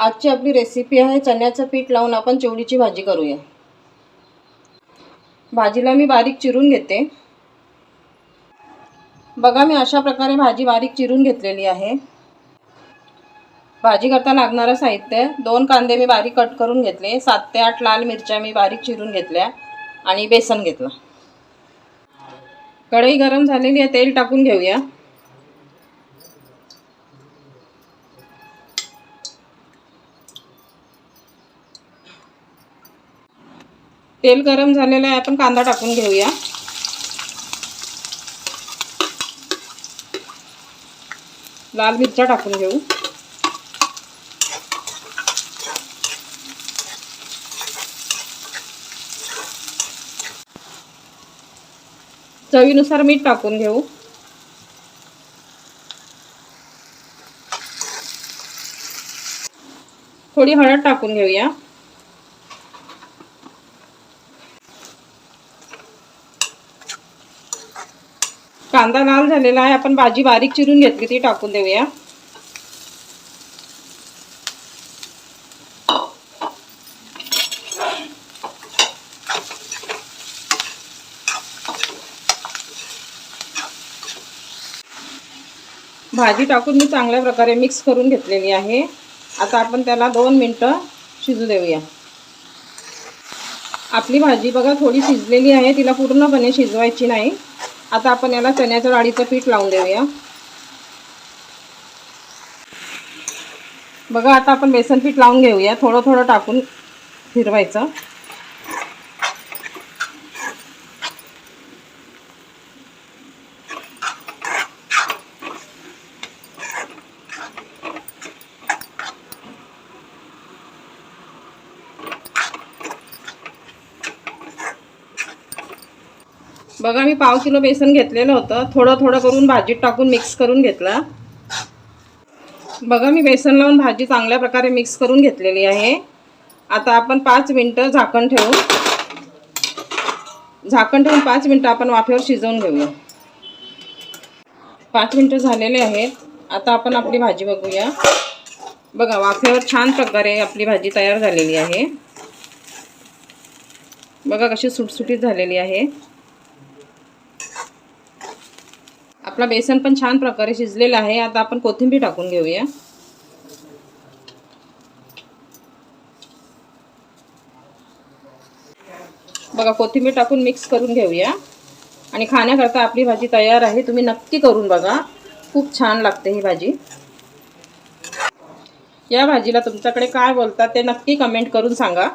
आजची आपली रेसिपी आहे चण्याचं पीठ लावून आपण चिवडीची भाजी करूया. भाजीला मी बारीक चिरून घेते. बघा मी अशा प्रकारे भाजी बारीक चिरून घेतलेली आहे. भाजी करता लागणारं साहित्य दोन कांदे मी बारीक कट करून घेतले सात ते आठ लाल मिरच्या मी बारीक चिरून घेतल्या आणि बेसन घेतलं. कढई गरम झालेली आहे तेल टाकून घेऊया. तेल गरम झालेलं आहे. आपण कांदा टाकून घेऊया. लाल मिरच्या टाकून घेऊ. चवीनुसार मीठ टाकून घेऊ. थोडी हळद टाकून घेऊया. कांदा लाल झालेला आहे. आपण भाजी बारीक चिरून घेतली ती टाकून देऊया. भाजी टाकून मी चांगल्या प्रकारे मिक्स करून घेतलेली आहे. आता आपण त्याला दोन मिनटं शिजू देऊया. आपली भाजी बघा थोडी शिजलेली आहे. तिला पूर्णपणे शिजवायची नाही. आता आपण याला चण्याच्या डाळीचं पीठ लावून देऊया. बघा आता आपण बेसन पीठ लावून घेऊया. थोडं थोडं टाकून फिरवायचं. बघा मी पाव किलो बेसन घेतलेलं होतं. थोडं थोडं करून भाजीत टाकून मिक्स करून घेतलं. बघा मी बेसन लावून भाजी चांगल्या प्रकारे मिक्स करून घेतलेली आहे. आता आपण पाच मिनटं झाकण ठेवू झाकण ठेवून पाच मिनटं आपण वाफेवर शिजवून घेऊया. पाच मिनटं झालेले आहेत. आता आपण आपली भाजी बघूया. बघा वाफेवर छान प्रकारे आपली भाजी तयार झालेली आहे. बघा कशी सुटसुटीत झालेली आहे. आपला बेसन पण छान प्रकारे शिजलेला आहे. आता आपण कोथिंबीर टाकून घेऊया. बघा कोथिंबीर टाकून मिक्स करून घेऊया. आणि खाण्याकरता आपली भाजी तयार आहे. तुम्ही नक्की करून बघा. खूप छान लागते ही भाजी. या भाजीला तुमच्याकडे काय बोलतात ते नक्की कमेंट करून सांगा.